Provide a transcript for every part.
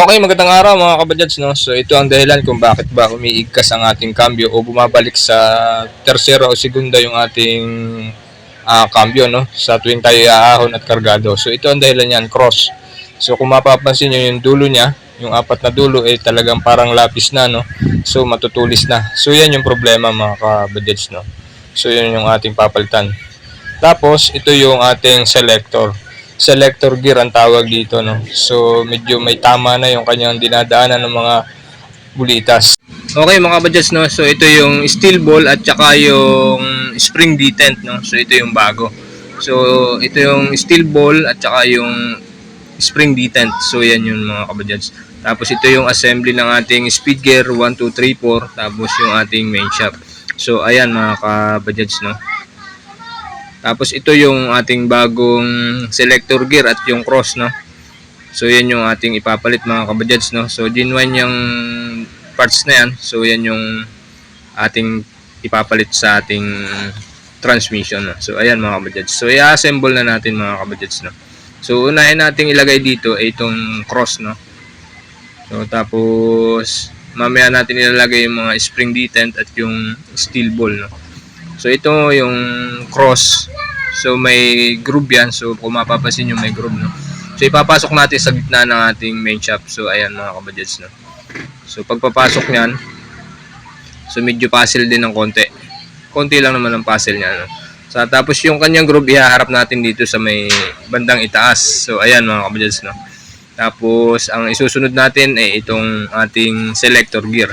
Okay, magandang araw mga kabadyats, no? So ito ang dahilan kung bakit ba umiigkas ang ating cambio o bumabalik sa tercera o segunda yung ating ah, cambio, no? Sa tuwing tayo aahon at kargado. So ito ang dahilan niyan, cross. So kung mapapansin nyo yung dulo niya, yung apat na dulo ay talagang parang lapis na, no? So matutulis na. So yan yung problema mga kabadyats, no? So yun yung ating papalitan. Tapos ito yung ating selector selector gear ang tawag dito no. So medyo may tama na yung kanyang dinadaanan ng mga bulitas. Okay mga kabadjats no. So ito yung steel ball at saka yung spring detent no. So ito yung bago. So ito yung steel ball at saka yung spring detent. So yan yun mga kabadjats. Tapos ito yung assembly ng ating speed gear 1 2 3 4 tapos yung ating main shaft. So ayan mga kabadjats no. Tapos ito yung ating bagong selector gear at yung cross no. So yan yung ating ipapalit mga kabadyads no. So genuine yung parts na yan. So yan yung ating ipapalit sa ating transmission no. So ayan mga kabadyads. So i-assemble na natin mga kabadyads no. So unahin nating ilagay dito ay itong cross no. So tapos mamaya natin ilalagay yung mga spring detent at yung steel ball no. So ito yung cross. So may groove yan. So kung mapapansin nyo may groove no. So ipapasok natin sa gitna ng ating main shaft. So ayan mga kabadyads no. So pagpapasok niyan, so medyo puzzle din ng konti. Konti lang naman ang puzzle niya no. So tapos yung kanyang groove ihaharap natin dito sa may bandang itaas. So ayan mga kabadyads no. Tapos ang isusunod natin ay itong ating selector gear.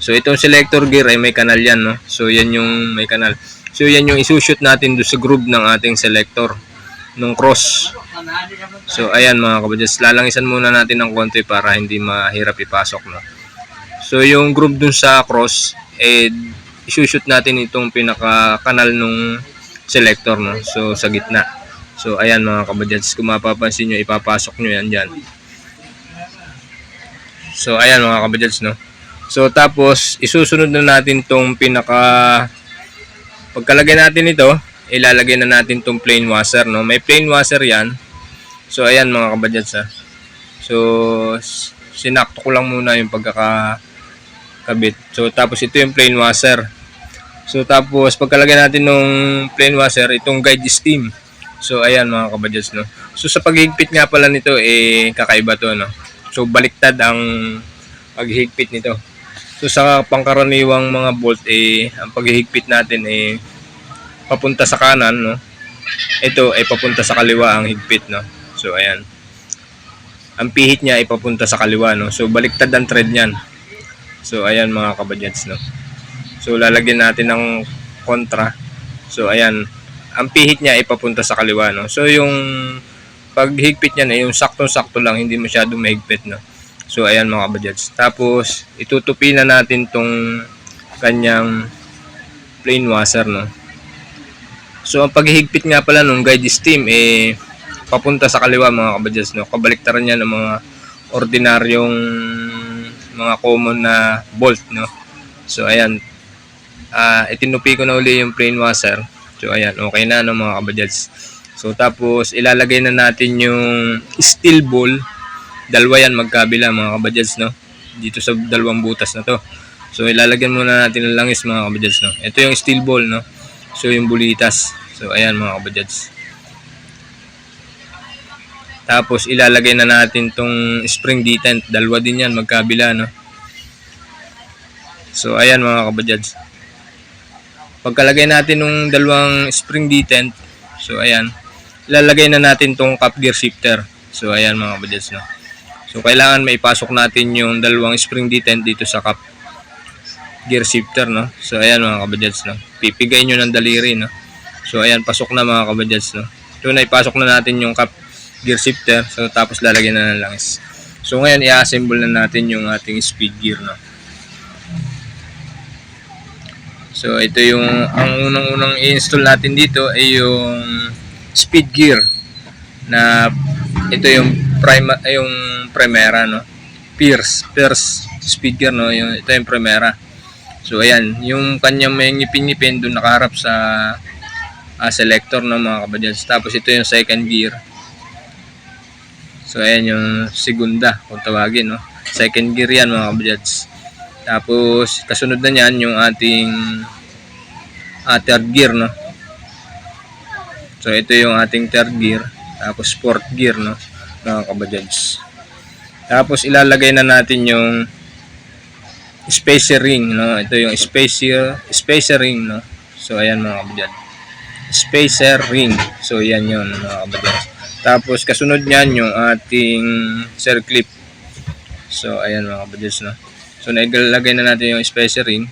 So itong selector gear ay may kanal yan no. So yan yung may kanal. So yan yung isushoot natin do sa groove ng ating selector nung cross. So ayan mga kabadjas, lalangisan muna natin ng konti para hindi mahirap ipasok no. So yung groove dun sa cross eh isushoot natin itong pinaka kanal nung selector no. So sa gitna. So ayan mga kabadjas, kung mapapansin nyo ipapasok nyo yan dyan. So ayan mga kabadjas no. So tapos isusunod na natin tong pinaka pagkalagay natin ito, ilalagay na natin tong plain washer no. May plain washer 'yan. So ayan mga kabadyats ha. So sinakto ko lang muna yung pagkakakabit. So tapos ito yung plain washer. So tapos pagkalagay natin nung plain washer, itong guide steam. So ayan mga kabadyats no. So sa paghigpit nga pala nito eh kakaiba to no. So baliktad ang paghigpit nito. So sa pangkaraniwang mga bolt eh ang paghihigpit natin eh papunta sa kanan no. Ito ay papunta sa kaliwa ang higpit no. So ayan. Ang pihit niya ay papunta sa kaliwa no. So baliktad ang thread niyan. So ayan mga kabadyats no. So lalagyan natin ng kontra. So ayan. Ang pihit niya ay papunta sa kaliwa no. So yung paghigpit niya na yung saktong-sakto lang, hindi masyadong mahigpit no. So ayan mga kabadyats. Tapos itutupi na natin tong kanyang plain washer no. So ang paghihigpit nga pala nung guide steam eh papunta sa kaliwa mga kabadyats no. Kabaliktaran niya ng mga ordinaryong mga common na bolt no. So ayan. Ah itinupi ko na uli yung plain washer. So ayan, okay na no mga kabadyats. So tapos ilalagay na natin yung steel ball dalawa yan magkabila mga kabadyats no? Dito sa dalawang butas na to. So ilalagyan muna natin ng langis mga kabadyats no? Ito yung steel ball no? So yung bulitas. So ayan mga kabadyats tapos ilalagay na natin tong spring detent. Dalawa din yan magkabila no? So ayan mga kabadyats pagkalagay natin ng dalawang spring detent so ayan. Ilalagay na natin tong cap gear shifter. So ayan mga kabadyats no So, kailangan may pasok natin yung dalawang spring detent dito sa cup gear shifter, no? So, ayan mga kabadyats, no? Pipigay nyo ng daliri, no? So, ayan, pasok na mga kabadyats, no? So, na ipasok na natin yung cup gear shifter. So, tapos lalagyan na ng langis. So, ngayon, i-assemble na natin yung ating speed gear, no? So, ito yung, ang unang-unang i-install natin dito ay yung speed gear na ito yung prima yung Primera no. Pierce, Pierce speed gear no, yung ito yung Primera. So ayan, yung kanyang may ngipin-ngipin doon nakaharap sa ah, selector no mga kabadyans. Tapos ito yung second gear. So, ayan yung segunda, kung tawagin, no? Second gear yan, mga kabadyats. Tapos, kasunod na niyan, yung ating ah, third gear, no? So, ito yung ating third gear. Tapos, fourth gear, no? Mga kabadyats. Tapos, ilalagay na natin yung spacer ring, no? Ito yung spacer, spacer ring, no? So, ayan mga kabadyats. Spacer ring. So, yan yun, mga kabadyats. Tapos, kasunod niyan yung ating circlip. So, ayan mga kabadyats, no? So, nailalagay na natin yung spacer ring.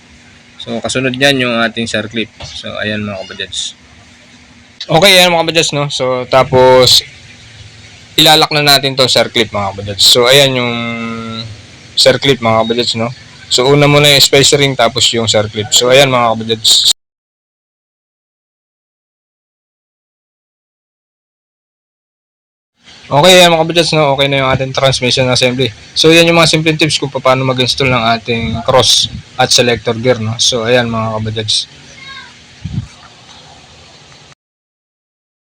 So, kasunod niyan yung ating circlip. So, ayan mga kabadyats. Okay, ayan mga kabadyats, no? So, tapos, ilalak na natin to circlip mga kabadyats. So, ayan yung circlip mga kabadyats, no? So, una muna yung spacer ring, tapos yung circlip. So, ayan mga kabadyats. Okay, yan mga kabadyats, no? Okay na yung ating transmission assembly. So, yan yung mga simple tips kung paano mag-install ng ating cross at selector gear, no? So, ayan mga kabadyats.